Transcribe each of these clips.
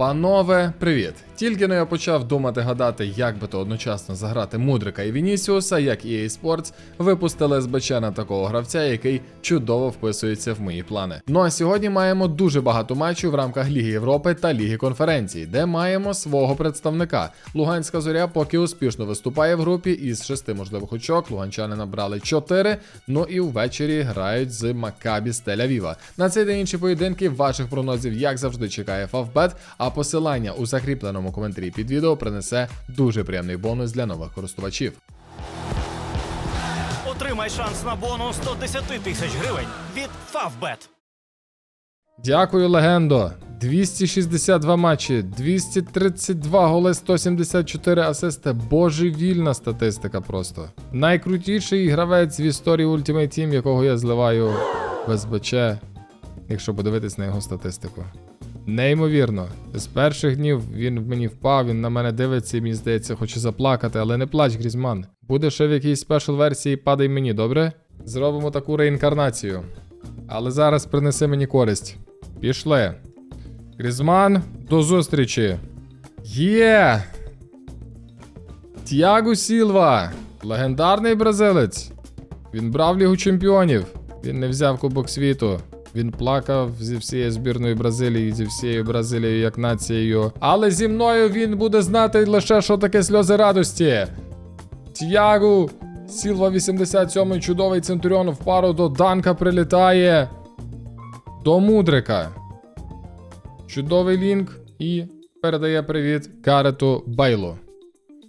Панове, привіт! Тільки но я почав думати гадати, як би то одночасно заграти Мудрика і Вінісіуса, як EA Sports випустили СБЧ на такого гравця, який чудово вписується в мої плани. Ну а сьогодні маємо дуже багато матчів в рамках Ліги Європи та Ліги конференцій, де маємо свого представника. Луганська зоря поки успішно виступає в групі із шести можливих очок. Луганчани набрали 4, Ну і ввечері грають з Макабі з Тель-Авіва. На цей та інші поєдинки ваших прогнозів, як завжди, чекає Фавбет, а посилання у закріпленому коментарі під відео принесе дуже приємний бонус для нових користувачів. Отримай шанс на бонус 110 тисяч гривень від Favbet. Дякую, легендо. 262 матчі, 232 голи, 174 асисти. Божевільна статистика просто. Найкрутіший гравець в історії Ultimate Team, якого я зливаю в СБЧ, якщо подивитись на його статистику. Неймовірно. З перших днів він в мені впав, він на мене дивиться і мені здається, хоче заплакати, але не плач, Грізман. Буде ще в якійсь спешл версії падай мені, добре? Зробимо таку реінкарнацію. Але зараз принеси мені користь. Пішли. Грізман, до зустрічі. Є! Тіаго Сілва. Легендарний бразилець. Він брав Лігу чемпіонів. Він не взяв Кубок світу. Він плакав зі всією збірною Бразилії, зі всією Бразилією як нацією. Але зі мною він буде знати лише, що таке сльози радості. Тіаго Сілва 87-й чудовий центуріон в пару до Данка прилітає. До Мудрика. Чудовий лінк і передає привіт Карету Байлу.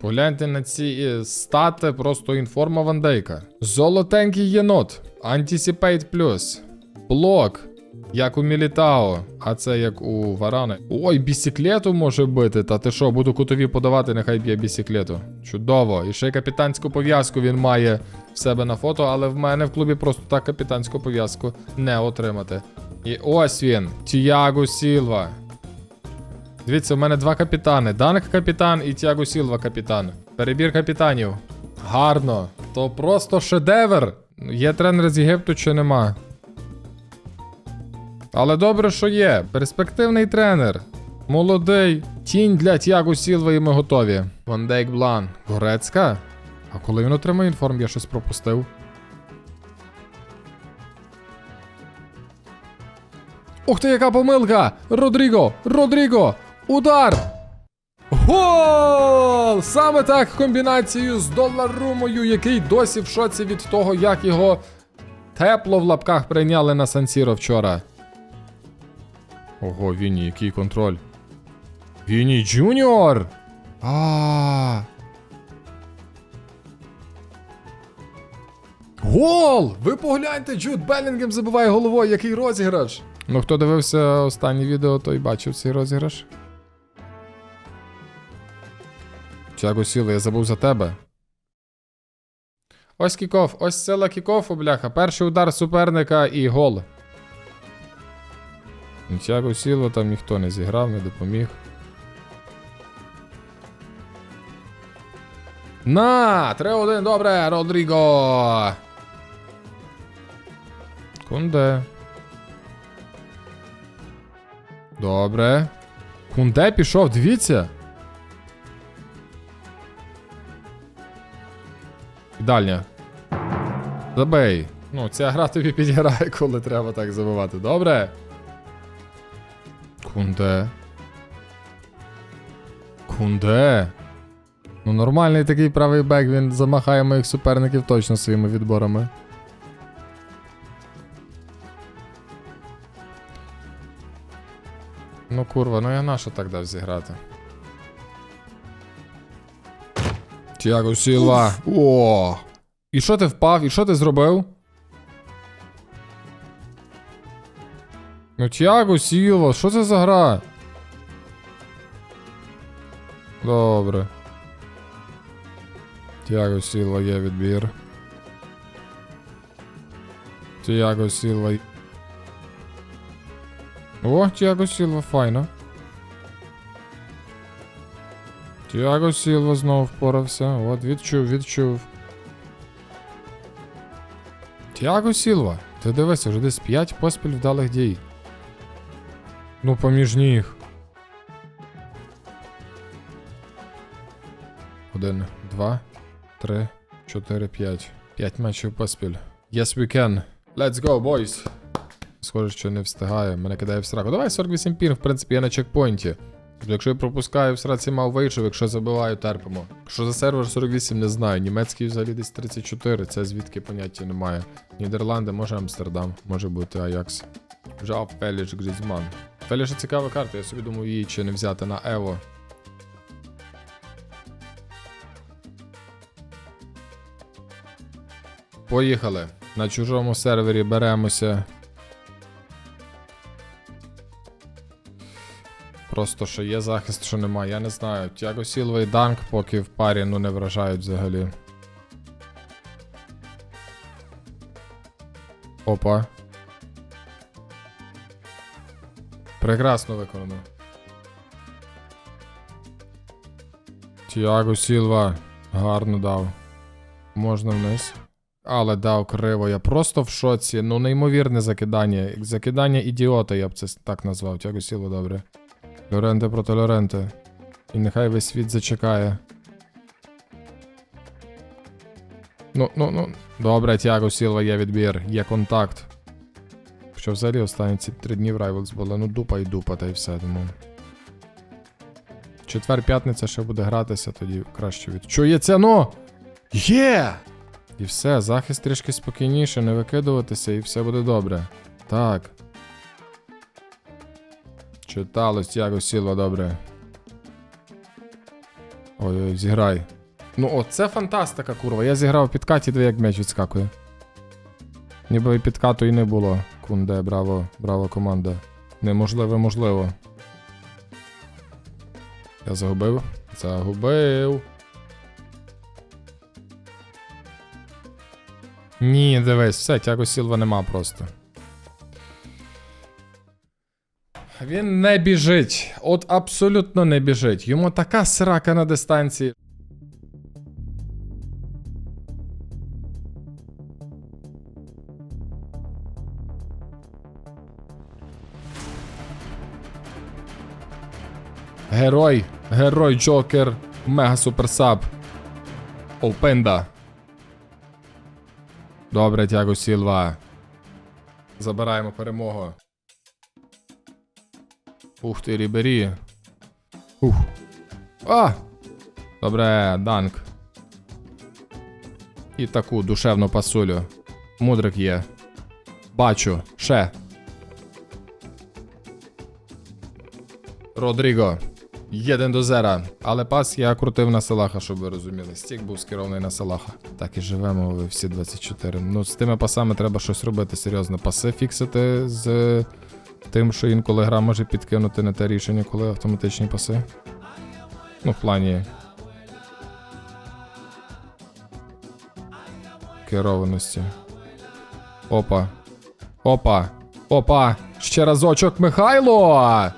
Погляньте на ці е, стати, просто інформа Вандейка. Золотенький єнот. Anticipate Plus. Блок. Як у Мілітао, а це як у Варани. Ой, бісіклету може бити. Та ти що, буду кутові подавати, нехай б'є бісіклету. Чудово. І ще й капітанську пов'язку він має в себе на фото, але в мене в клубі просто так капітанську пов'язку не отримати. І ось він, Тіаго Сілва. Дивіться, у мене два капітани. Данк капітан і Тіаго Сілва капітан. Перебір капітанів. Гарно. То просто шедевр. Є тренер з Єгипту чи нема? Але добре, що є. Перспективний тренер. Молодий. Тінь для Тіаго Сілва і ми готові. Ван Дейк Блан. Горецька? А коли він отримає інформ, я щось пропустив. Ух ти, яка помилка! Родріго! Родріго! Удар! Гол! Саме так комбінацією з Долларумою, який досі в шоці від того, як його тепло в лапках прийняли на Сансіро вчора. Ого, Віні, який контроль. Віні Джуніор! А. Гол! Ви погляньте, Джуд Белінгем забиває головою, який розіграш. Ну, хто дивився останнє відео, той бачив цей розіграш. Тяго Сіла, я забув за тебе. Ось кікоф, ось сила кікофу, бляха. Перший удар суперника і гол. Тяго Сілва там ніхто не зіграв, не допоміг. На! 3-1, добре, Родріго! Кунде. Добре. Кунде пішов, дивіться. Дальня. Забей. Ну, ця гра тобі підіграє, коли треба так забивати. Добре. Кунде. Кунде. Ну, нормальний такий правий бек, він замахає моїх суперників точно своїми відборами. Ну курва, ну я на що так дав зіграти? Тіаго Сілва. О! І що ти впав? І що ти зробив? Ну, Тіаго Сілва, що це за гра? Добре. Тіаго Сілва є відбір. Тіаго Сілва. О, Тіаго Сілва, файно. Тіаго Сілва знову впорався. От, відчув, відчув. Тіаго Сілва, ти дивися, вже десь 5 поспіль вдалих дій. Ну, поміж них. Один, два, три, чотири, п'ять. П'ять матчів поспіль. Yes, we can. Let's go, boys! Схоже, що не встигає. Мене кидає в страху. Давай 48-пін, в принципі, я на чекпоінті. Тобто, якщо я пропускаю в сраці мав вийшов, якщо забиваю, терпимо. Що за сервер 48 не знаю. Німецький взагалі десь 34, це звідки поняття немає. Нідерланди, може Амстердам, може бути Аякс. Жав Пеліч Грізман. Феліш цікава карта, я собі думаю, її чи не взяти на Ево. Поїхали. На чужому сервері беремося. Просто що є захист, що немає, я не знаю. Тяго Сілва і Данк поки в парі ну не вражають взагалі. Опа. Прекрасно виконано. Тіаго Сілва гарно дав. Можна вниз. Але дав криво. Я просто в шоці. Ну, неймовірне закидання. Закидання ідіота, я б це так назвав. Тяго Сілва добре. Лоренте проти Лоренте. І нехай весь світ зачекає. Ну, ну, ну. Добре, Тяго Сілва є відбір, є контакт. Що взагалі останні ці три дні в Rivals були, ну дупа і дупа, та й все, тому. Четвер-п'ятниця ще буде гратися, тоді краще відчується, ну! Є! І все, захист трішки спокійніше, не викидуватися, і все буде добре. Так. Читалось, Тяго Сілва, добре. Ой-ой, зіграй. Ну, о, це фантастика, курва. Я зіграв підкаті, диви, як м'яч відскакує. Ніби підкату і не було. Кунде, браво, браво, команда. Неможливо, можливо. Я загубив? Загубив. Ні, дивись, все, Тяго Сілва нема просто. Він не біжить. От абсолютно не біжить. Йому така срака на дистанції. Герой, герой Джокер, Мега Суперсаб. Опенда. Добре, дякую, Сілва. Забираємо перемогу. Ух ти, рібері. Ух. А! Добре, данк. І таку душевну пасулю. Мудрик є. Бачу. Ше. Rodrigo. 1 до 0. Але пас я крутив на Селаха, щоб ви розуміли. Стік був скерований на Салаха. Так і живемо ви всі 24. Ну, з тими пасами треба щось робити, серйозно. Паси фіксити з тим, що інколи гра може підкинути на те рішення, коли автоматичні паси. Ну, в плані. Керованості. Опа. Опа. Опа. Ще разочок Михайло!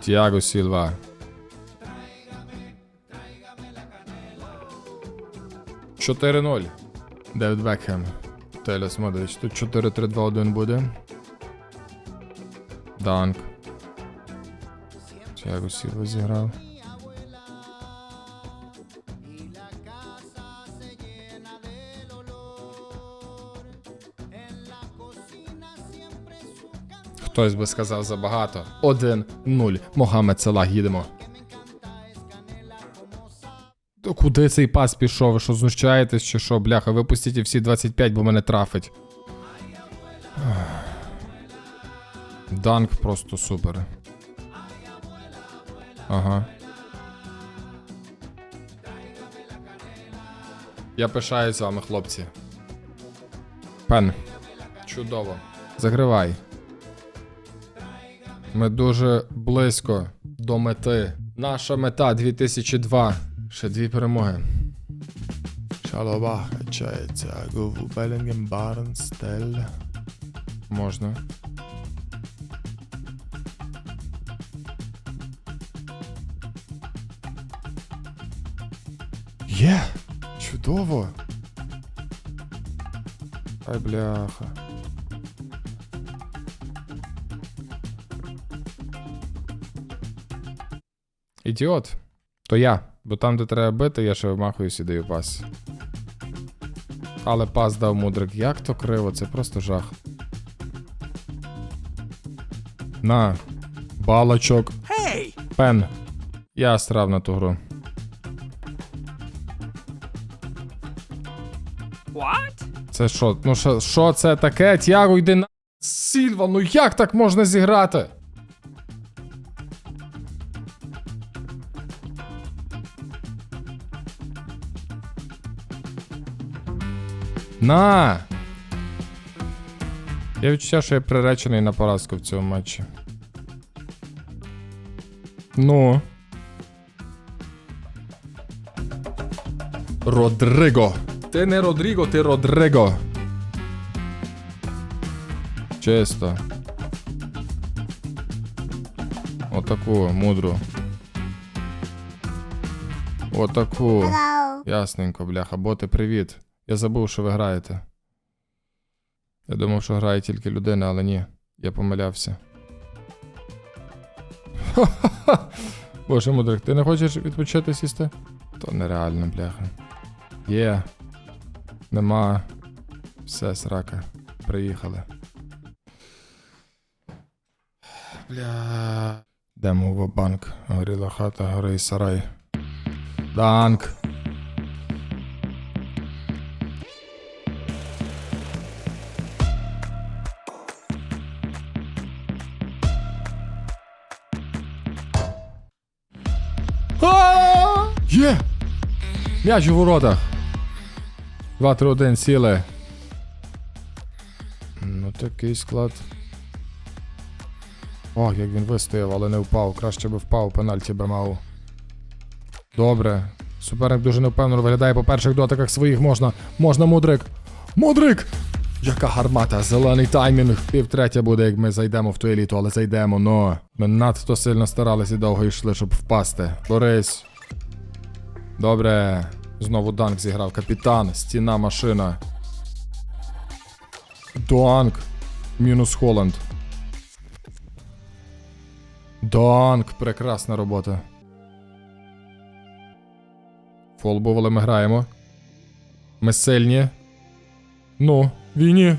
Тіаго Сілва. Чотири 0 Девід Бекхем. Телес Модрич. Тут 4-3-2-1 буде. Данк. Тіаго Сілва зіграв. Хтось би сказав забагато. 1-0. Могамед Салах, їдемо. То куди цей пас пішов? Ви що знущаєтесь чи що, бляха? Випустіть всі 25, бо мене трафить. Данк просто супер. Ага. Я пишаюсь вами, хлопці. Пен. Чудово. Закривай. Ми дуже близько до мети. Наша мета 2002. Ще дві перемоги. Можна. Є! Чудово. Ай, бляха. Ідіот. То я. Бо там, де треба бити, я ще вимахуюсь і даю пас. Але пас дав мудрик. Як то криво, це просто жах. На. Балачок. Гей! Пен. Я страв на ту гру. What? Це що? Ну що, це таке? Тяго, йди на. Сільва, ну як так можна зіграти? На! Я відчуття, що я приречений на поразку в цьому матчі. Ну. Родриго. Ти не Родріго, ти Родриго. Чисто. Отаку, мудру. Отаку. Hello. Ясненько, бляха. Боти, привіт. Я забув, що ви граєте. Я думав, що грає тільки людина, але ні. Я помилявся. Боже мудрик, ти не хочеш відпочити сісти? То нереально, бляха. Є. Нема. Все, срака. Приїхали. Бля. Йдемо в банк. Горіла хата, гори сарай. Данк. М'яч у воротах. 2-3-1 сіли. Ну такий склад. О, як він вистояв, але не впав. Краще би впав, пенальті би мав. Добре. Суперник дуже невпевнено виглядає по перших дотиках своїх можна. Можна мудрик. Мудрик! Яка гармата, зелений таймінг. Пів третя буде, як ми зайдемо в ту еліту, але зайдемо, но. Ми надто сильно старалися і довго йшли, щоб впасти. Борис. Добре. Знову Данк зіграв. Капітан, стіна, машина. Данк. Мінус Холланд. Данк. Прекрасна робота. Фол але ми граємо. Ми сильні. Ну, війні.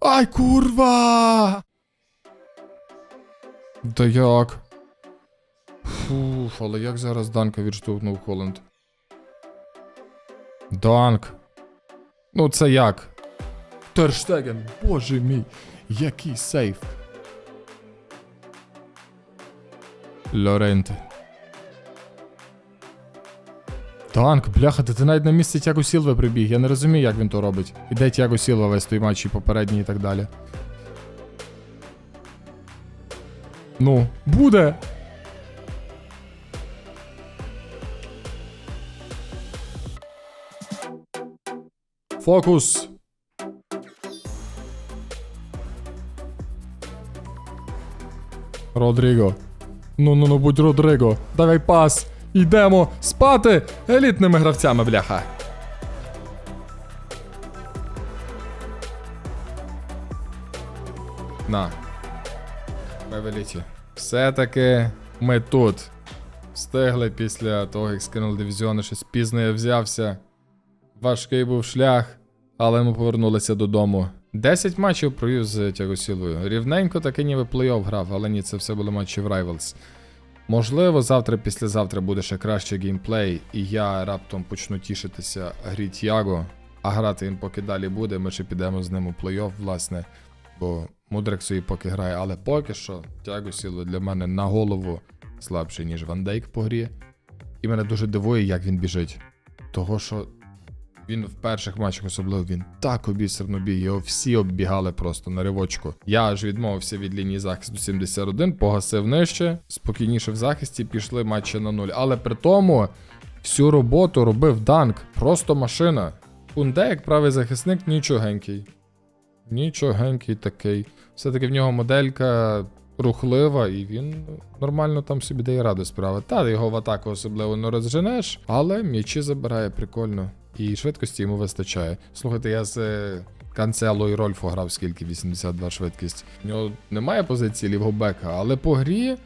Ай, курва! Да як? Фуф, але як зараз Данка відштовхнув Холланд? Данк. Ну це як? Терштеген, боже мій, який сейф. Лоренте. Танк, бляха, ти навіть на місце Тяго Сілви прибіг. Я не розумію, як він то робить. І де Тяго Сілва весь той матч і попередній і так далі. Ну, буде. Фокус. Родріго. Ну ну ну будь Родриго. Давай пас. Йдемо спати елітними гравцями, бляха. На. Ми в еліті. Все-таки ми тут. Встигли після того, як скинули дивізіони, щось пізно я взявся. Важкий був шлях, але ми повернулися додому. 10 матчів провів з Тягосілою. Рівненько таки ніби плей-офф грав, але ні, це все були матчі в Rivals. Можливо, завтра, післязавтра буде ще кращий геймплей, і я раптом почну тішитися грі Тяго, а грати він поки далі буде, ми ще підемо з ним у плей-офф, власне. Бо Мудрик собі поки грає, але поки що Тяго Сіло для мене на голову слабший, ніж Ван Дейк по грі. І мене дуже дивує, як він біжить. Того, що він в перших матчах особливо він так обісерно біг, його всі оббігали просто на ривочку. Я аж відмовився від лінії захисту 71, погасив нижче, спокійніше в захисті, пішли матчі на нуль. Але при тому всю роботу робив Данк, просто машина. Кунде, як правий захисник, нічогенький. Нічогенький такий. Все-таки в нього моделька рухлива, і він нормально там собі дає раду справи. Та його в атаку особливо не розженеш, але м'ячі забирає прикольно. І швидкості йому вистачає. Слухайте, я з е, Канцело і Рольфо грав скільки 82 швидкість. У нього немає позиції лівого бека, але по грі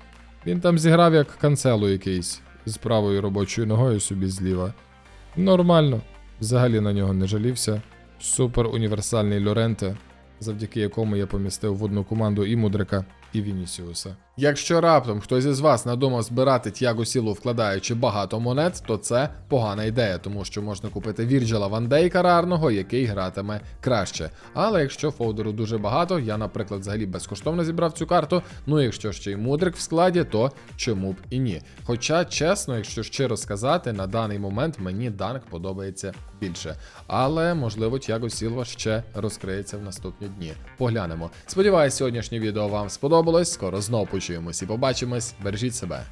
він там зіграв як канцело якийсь з правою робочою ногою собі зліва. Нормально. Взагалі на нього не жалівся. Супер універсальний Лоренте, завдяки якому я помістив в одну команду і Мудрика, і Вінісіуса. Якщо раптом хтось із вас надумав збирати Тяго Сілу, вкладаючи багато монет, то це погана ідея, тому що можна купити Вірджела Вандейка рарного, який гратиме краще. Але якщо фолдеру дуже багато, я, наприклад, взагалі безкоштовно зібрав цю карту. Ну якщо ще й мудрик в складі, то чому б і ні. Хоча, чесно, якщо щиро сказати, на даний момент мені данк подобається більше. Але можливо Тяго Сілва ще розкриється в наступні дні. Поглянемо. Сподіваюсь, сьогоднішнє відео вам сподобалось. Скоро знов почуємось і побачимось. Бережіть себе.